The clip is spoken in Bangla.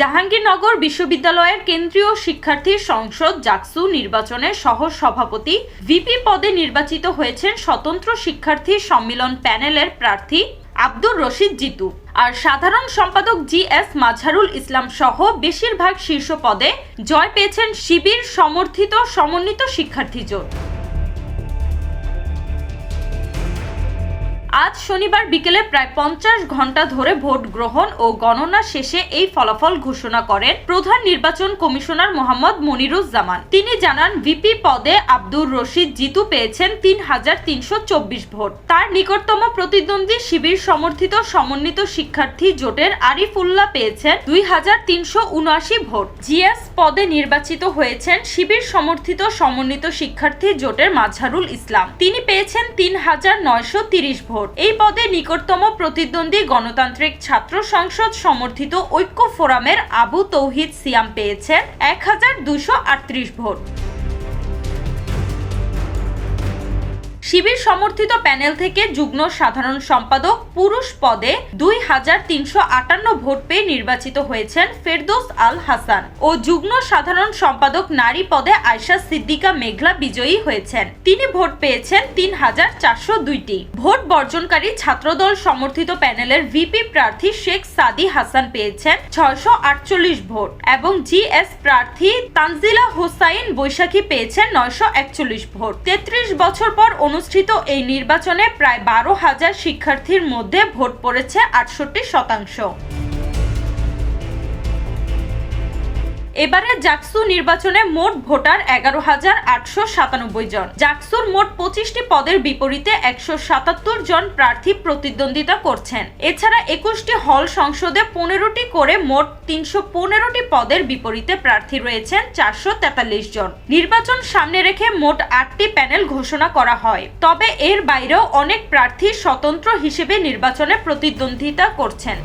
জাহাঙ্গীরনগর বিশ্ববিদ্যালয়ের কেন্দ্রীয় শিক্ষার্থী সংসদ জাকসু নির্বাচনের সহ সভাপতি ভিপি পদে নির্বাচিত হয়েছেন স্বতন্ত্র শিক্ষার্থী সম্মিলন প্যানেলের প্রার্থী আব্দুর রশিদ জিতু। আর সাধারণ সম্পাদক জি এস মাঝারুল ইসলাম সহ বেশিরভাগ শীর্ষ পদে জয় পেয়েছেন শিবির সমর্থিত সমন্বিত শিক্ষার্থী জোট। আজ শনিবার বিকেলে প্রায় পঞ্চাশ ঘণ্টা ধরে ভোট গ্রহণ ও গণনা শেষে এই ফলাফল ঘোষণা করেন প্রধান নির্বাচন কমিশনার মোহাম্মদ মনিরুজ্জামান। তিনি জানান, ভিপি পদে আব্দুর রশিদ জিতু পেয়েছেন তিন হাজার তিনশো চব্বিশ ভোট। তার নিকটতম প্রতিদ্বন্দ্বী শিবির সমর্থিত সমন্বিত শিক্ষার্থী জোটের আরিফুল্লাহ পেয়েছেন দুই হাজার তিনশো উনআশি ভোট। জিএস পদে নির্বাচিত হয়েছেন শিবির সমর্থিত সমন্বিত শিক্ষার্থী জোটের মাঝারুল ইসলাম। তিনি পেয়েছেন তিন হাজার নয়শো তিরিশ ভোট। এই পদে নিকটতম প্রতিদ্বন্দ্বী গণতান্ত্রিক ছাত্র সংসদ সমর্থিত ঐক্য ফোরামের আবু তৌহিদ সিয়াম পেয়েছেন এক হাজার দুশো আটত্রিশ ভোট। শিবির সমর্থিত প্যানেল থেকে যুগ্ম সাধারণ সম্পাদক পুরুষ পদে দুই হাজার তিনশো আটান্ন ভোট পেয়ে নির্বাচিত হয়েছেন ফেরদৌস আল হাসান ও যুগ্ম সাধারণ সম্পাদক নারী পদে আয়শা সিদ্দিকা মেঘলা বিজয়ী হয়েছেন। তিনি ভোট পেয়েছেন তিন হাজার চারশো দুইটি। ভোট বর্জনকারী ছাত্রদল সমর্থিত প্যানেলের ভিপি প্রার্থী শেখ সাদি হাসান পেয়েছেন ছয়শো আটচল্লিশ ভোট এবং জিএস প্রার্থী তানজিলা হোসাইন বৈশাখী পেয়েছেন নয়শো একচল্লিশ ভোট। তেত্রিশ বছর পর অনুষ্ঠিত এই নির্বাচনে প্রায় বারো হাজার শিক্ষার্থীর মধ্যে ভোট পড়েছে আটষট্টি শতাংশ। এবারে জাকসু নির্বাচনে মোট ভোটার এগারো হাজার আটশো সাতানব্বই জন। জাকসুর মোট পঁচিশটি পদের বিপরীতে একশো সাতাত্তর জন প্রার্থী প্রতিদ্বন্দ্বিতা করছেন। এছাড়া একুশটি হল সংসদে পনেরোটি করে মোট তিনশো পনেরোটি পদের বিপরীতে প্রার্থী রয়েছেন চারশো তেতাল্লিশ জন। নির্বাচন সামনে রেখে মোট আটটি প্যানেল ঘোষণা করা হয়। তবে এর বাইরেও অনেক প্রার্থী স্বতন্ত্র হিসেবে নির্বাচনে প্রতিদ্বন্দ্বিতা করছেন।